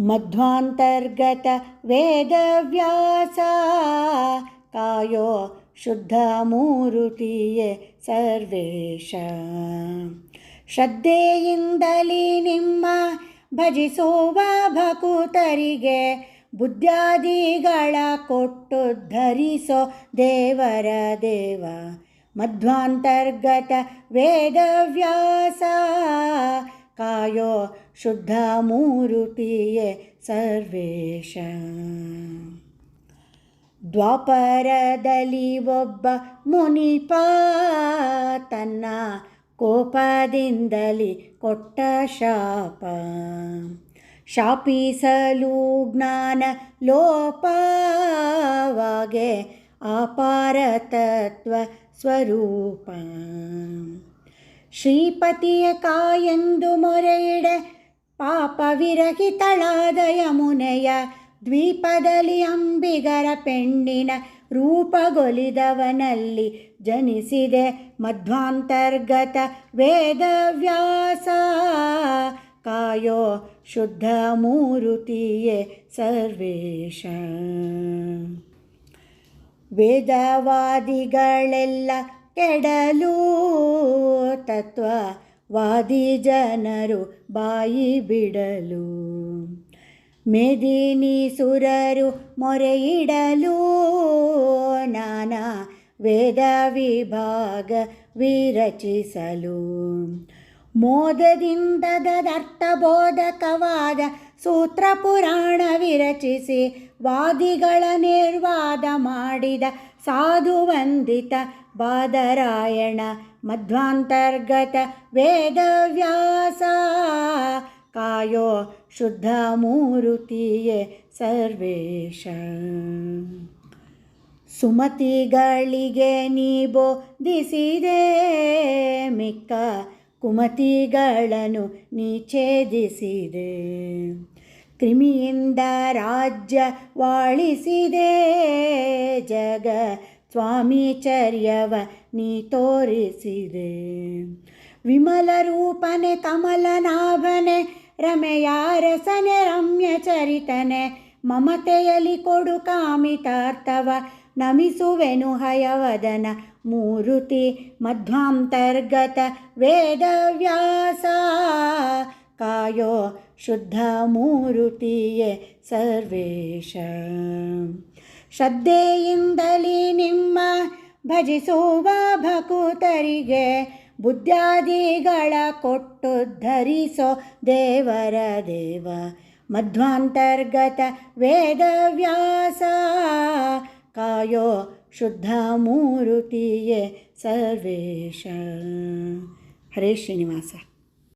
ಮಧ್ವಾಂತರ್ಗತ ವೇದವ್ಯಾಸ. ಕಾಯೋ ಶುದ್ಧ ಮೂರುತಿಯೇ ಸರ್ವೇಶ. ಶ್ರದ್ಧೆಯಿಂದಲೀ ನಿಮ್ಮ ಭಜಿಸುವ ಭಕುತರಿಗೆ ಬುದ್ಧಾದಿಗಳ ಕೊಟ್ಟು ಧರಿಸೋ ದೇವರ ದೇವ. ಮಧ್ವಾಂತರ್ಗತ ವೇದವ್ಯಾಸ. ಕಾಯೋ ಶುದ್ಧ ಮೂರುತಿಯೇ ಸರ್ವೇಶ. ದ್ವಾಪರದಲ್ಲಿ ಒಬ್ಬ ಮುನಿಪ ತನ್ನ ಕೋಪದಿಂದಲಿ ಕೊಟ್ಟ ಶಾಪ. ಶಾಪಿಸಲು ಜ್ಞಾನ ಲೋಪವಾಗೆ ಅಪಾರ ತತ್ವ ಸ್ವರೂಪ. ಶ್ರೀಪತಿಯ ಕಾಯೆಂದು ಮೊರೆಯಿಡೆ ಪಾಪ ವಿರಹಿತಳಾದ ಯಮುನೆಯ ದ್ವೀಪದಲ್ಲಿ ಅಂಬಿಗರ ಪೆಣ್ಣಿನ ರೂಪಗೊಲಿದವನಲ್ಲಿ ಜನಿಸಿದೆ ಮಧ್ವಾಂತರ್ಗತ ವೇದವ್ಯಾಸ. ಕಾಯೋ ಶುದ್ಧ ಮೂರುತಿಯೇ ಸರ್ವೇಶ. ವೇದವಾದಿಗಳೆಲ್ಲ ಕೆಡಲು ತತ್ವವಾದಿ ಜನರು ಬಾಯಿ ಬಿಡಲು. ಮೇದಿನಿ ಸುರರು ಮೊರೆಯಿಡಲು. ನಾನಾ ವೇದ ವಿಭಾಗ ವಿರಚಿಸಲು. ಮೋದದಿಂದದರ್ಥಬೋಧಕವಾದ ಸೂತ್ರ ಪುರಾಣ ವಿರಚಿಸಿ, ವಾದಿಗಳ ನಿರ್ವಾದ ಮಾಡಿದ ಸಾಧು ವಂದಿತ ಬಾದರಾಯಣ, ಮಧ್ವಾಂತರ್ಗತ ವೇದವ್ಯಾಸ. ಕಾಯೋ ಶುದ್ಧ ಮೂರುತಿಯೇ ಸರ್ವೇಶ. ಸುಮತಿಗಳಿಗೆ ನೀ ಬೋಧಿಸಿದೆ ಮಿಕ್ಕ ಕುಮತಿಗಳನ್ನು ನೀ ಛೇದಿಸಿದೆ ಕ್ರಿಮಿಯಿಂದ ರಾಜ್ಯ ವಾಳಿಸಿದೆ. ಜಗ ಸ್ವಾಮಿಚರ್ಯವ ನೀ ತೋರಿಸಿದೆ. ವಿಮಲ ರೂಪನೆ ಕಮಲನಾಭನೆ ರಮೆಯಾರಸನೆ ರಮ್ಯ ಚರಿತನೆ, ಮಮತೆಯಲ್ಲಿ ಕೊಡು ಕಾಮಿತಾರ್ಥವ, ನಮಿಸುವೆನು ಹಯವದನ ಮೂರುತಿ ಮಧ್ವಾಂತರ್ಗತ ವೇದವ್ಯಾಸ. ಕಾಯೋ ಶುದ್ಧ ಮೂರುತಿಯೇ ಸರ್ವೇಶ. ಶ್ರದ್ಧೆಯಿಂದಲೇ ನಿಮ್ಮ ಭಜಿಸುವ ಭಕುತರಿಗೆ ಬುದ್ಧಾದಿಗಳ ಕೊಟ್ಟು ಧರಿಸೋ ದೇವರ ದೇವ. ಮಧ್ವಾಂತರ್ಗತ ವೇದವ್ಯಾಸ ಕಾಯೋ ಶುದ್ಧ ಮೂರುತಿಯೇ ಸರ್ವೇಶ. ಹರೇ ಶ್ರೀನಿವಾಸ.